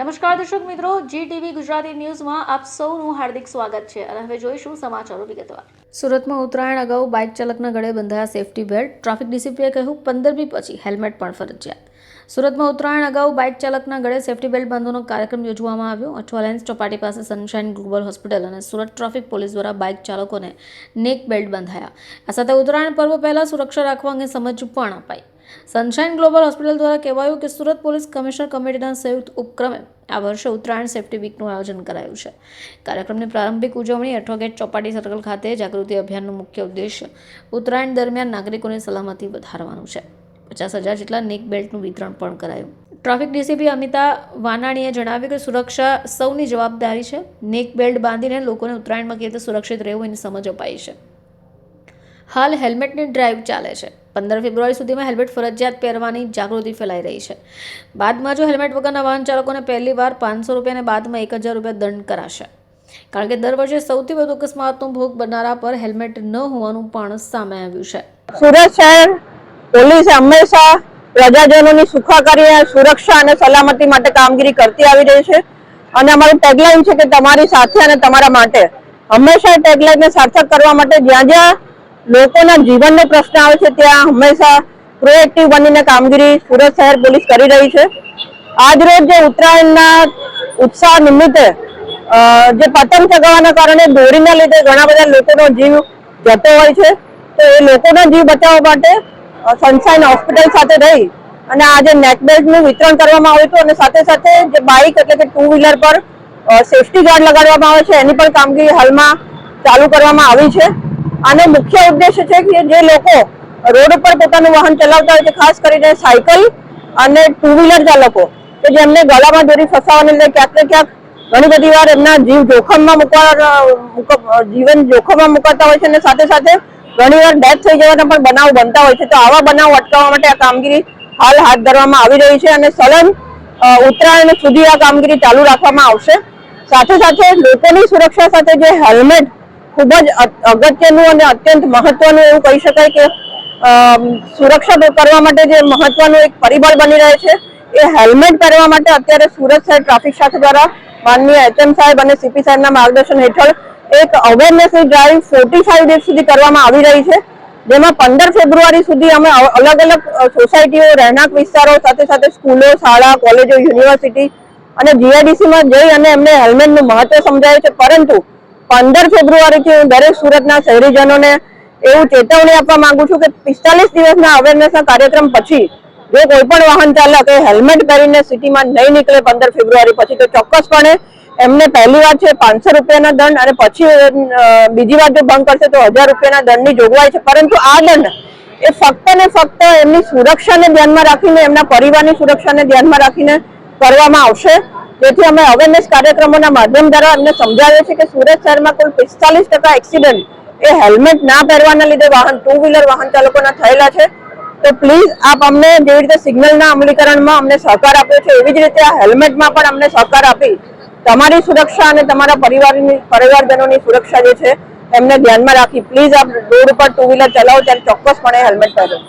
નમસ્કાર દર્શક મિત્રો જી ટીવી ગુજરાતી ન્યૂઝમાં આપ સૌનું હાર્દિક સ્વાગત છે અને હવે જોઈશું સમાચારો વિગતવાર. સુરતમાં ઉત્તરાયણ અગાઉ બાઇક ચાલકના ગળે બંધાયા સેફટી બેલ્ટ, ટ્રાફિક ડીસીપીએ કહ્યું પંદરમી પછી હેલ્મેટ પણ ફરજિયાત. સુરતમાં ઉત્તરાયણ અગાઉ બાઇક ચાલકના ગળે સેફટી બેલ્ટ બાંધવાનો કાર્યક્રમ યોજવામાં આવ્યો. અઠવાલેન્સ ચોપાટી પાસે સનશાઇન ગ્લોબલ હોસ્પિટલ અને સુરત ટ્રાફિક પોલીસ દ્વારા બાઇક ચાલકોને નેક બેલ્ટ બંધાયા. આ સાથે ઉત્તરાયણ પર્વ પહેલાં સુરક્ષા રાખવા અંગે સમજ પણ અપાઈ. સનશાઇન ગ્લોબલ હોસ્પિટલ દ્વારા કહેવાયું કે સુરત પોલીસ કમિશનર કમિટીના સંયુક્ત ઉપક્રમે આ વર્ષે ઉત્તરાયણ સેફટી વીકનું આયોજન કરાયું છે. કાર્યક્રમની પ્રારંભિક ઉજવણી અઠવાગેટ ચોપાટી સર્કલ ખાતે જાગૃતિ અભિયાનનો મુખ્ય ઉદ્દેશ્ય ઉત્તરાયણ દરમિયાન નાગરિકોની સલામતી વધારવાનું છે. પચાસ હજાર જેટલા નેક બેલ્ટનું વિતરણ પણ કરાયું. ટ્રાફિક ડીસીપી અમિતા વાનાણીએ જણાવ્યું કે સુરક્ષા સૌની જવાબદારી છે. નેક બેલ્ટ બાંધીને લોકોને ઉત્તરાયણમાં કેવી રીતે સુરક્ષિત રહેવું એની સમજ અપાઈ છે. હાલ હેલ્મેટની ડ્રાઈવ ચાલે છે. પંદર ફેબ્રુઆરી સુધીમાં હેલ્મેટ ફરજિયાત પહેરવાની જાગૃતિ ફેલાઈ રહી છે. બાદમાં જો હેલ્મેટ વગરના વાહન ચાલકોને પહેલી વાર પાંચસો રૂપિયા બાદમાં એક હજાર રૂપિયા દંડ કરાશે. કારણ કે દર વર્ષે સૌથી વધુ અકસ્માતનો ભોગ બનનારા પર હેલ્મેટ ન હોવાનું પણ સામે આવ્યું છે. સુરત શહેર પોલીસ હંમેશા પ્રજાજનોની સુખાકારી સુરક્ષા અને સલામતી માટે કામગીરી કરતી આવી રહી છે. અને અમારું ટેગલાઇન છે કે તમારી સાથે અને તમારા માટે. હંમેશા ટેગલાઇનને સાર્થક કરવા માટે જ્યાં જ્યાં લોકોના જીવનનો પ્રશ્ન આવે છે, ત્યાં હંમેશા પ્રોએક્ટિવ બનીને કામગીરી સુરત શહેર પોલીસ કરી રહી છે. આજરોજ જે ઉત્તરાયણના ઉત્સાહ નિમિત્તે જે પતંગ ચગાવવાના કારણે દોરીના લીધે ઘણા બધા લોકોનો જીવ જતો હોય છે, તો એ લોકોનો જીવ બચાવવા માટે સનશાઇન હોસ્પિટલ સાથે રહી અને આજે નેકબેલ્ટનું વિતરણ કરવામાં આવ્યું હતું અને સાથે સાથે જે બાઇક એટલે કે ટુ વ્હીલર પર સેફટી ગાર્ડ લગાડવામાં આવે છે, એની પણ કામગીરી હાલમાં ચાલુ કરવામાં આવી છે. આનો મુખ્ય ઉદ્દેશ્ય છે કે જે લોકો રોડ ઉપર પોતાનું વાહન ચલાવતા હોય છે, ખાસ કરીને સાયકલ અને ટુ વ્હીલર ચાલકો, કે જેમને ગળામાં દોરી ફસાવાને લીધે ક્યાંક ક્યાંક ઘણી બધી વાર એમના જીવ જોખમમાં મૂકવા જીવન જોખમમાં મુકાતા હોય છે અને સાથે સાથે ઘણી વાર ડેથ થઈ જવાના પણ બનાવ બનતા હોય છે. તો આવા બનાવ અટકાવવા માટે આ કામગીરી હાલ હાથ ધરવામાં આવી રહી છે અને સલન ઉત્તરાયણ સુધી આ કામગીરી ચાલુ રાખવામાં આવશે. સાથે સાથે લોકોની સુરક્ષા સાથે જે હેલ્મેટ ખૂબ જ અગત્યનું અને અત્યંત મહત્વનું એવું કહી શકાય કે સુરક્ષા કરવા માટે જે મહત્વનું એક પરિબળ બની રહે છે, એ હેલ્મેટ પહેરવા માટે અત્યારે સુરત શહેર ટ્રાફિક શાખા દ્વારા માનનીય એચએમ સાહેબ અને સીપી સાહેબના માર્ગદર્શન હેઠળ એક અવેરનેસની ડ્રાઈવ ફોર્ટી ફાઈવ ડેઝ સુધી કરવામાં આવી રહી છે. જેમાં પંદર ફેબ્રુઆરી સુધી અમે અલગ અલગ સોસાયટીઓ રહેણાંક વિસ્તારો, સાથે સાથે સ્કૂલો, શાળા, કોલેજો યુનિવર્સિટી અને જીઆઈડીસીમાં જઈ અને એમને હેલ્મેટનું મહત્વ સમજાય છે. પરંતુ પંદર ફેબ્રુઆરીથી હું દરેક સુરતના શહેરીજનોને એવું ચેતવણી આપવા માંગુ છું કે પિસ્તાલીસ દિવસના અવેરનેસના કાર્યક્રમ પછી જો કોઈ પણ વાહન ચાલક એ હેલ્મેટ પહેરીને સિટીમાં નહીં નીકળે પંદર ફેબ્રુઆરી પછી, તો ચોક્કસપણે એમને પહેલી વાર છે પાંચસો રૂપિયાના દંડ અને પછી બીજી વાર જો ભંગ કરશે તો હજાર રૂપિયાના દંડની જોગવાઈ છે. પરંતુ આ દંડ એ ફક્ત ને ફક્ત એમની સુરક્ષાને ધ્યાનમાં રાખીને, એમના પરિવારની સુરક્ષાને ધ્યાનમાં રાખીને કરવામાં આવશે. જેથી અમે અવેરનેસ કાર્યક્રમોના માધ્યમ દ્વારા અમને સમજાવીએ છીએ કે સુરત શહેરમાં કુલ પિસ્તાલીસ ટકા એક્સિડન્ટ એ હેલ્મેટ ના પહેરવાના લીધે વાહન ટુ વ્હીલર વાહન ચાલકોના થયેલા છે. તો પ્લીઝ આપ અમને જેવી રીતે સિગ્નલના અમલીકરણમાં અમને સહકાર આપ્યો છે, એવી જ રીતે આ હેલ્મેટમાં પણ અમને સહકાર આપી તમારી સુરક્ષા અને તમારા પરિવારની, પરિવારજનોની સુરક્ષા જે છે, એમને ધ્યાનમાં રાખી. પ્લીઝ આપ રોડ ઉપર ટુ વ્હીલર ચલાવો ત્યારે ચોક્કસપણે હેલ્મેટ પહેરો.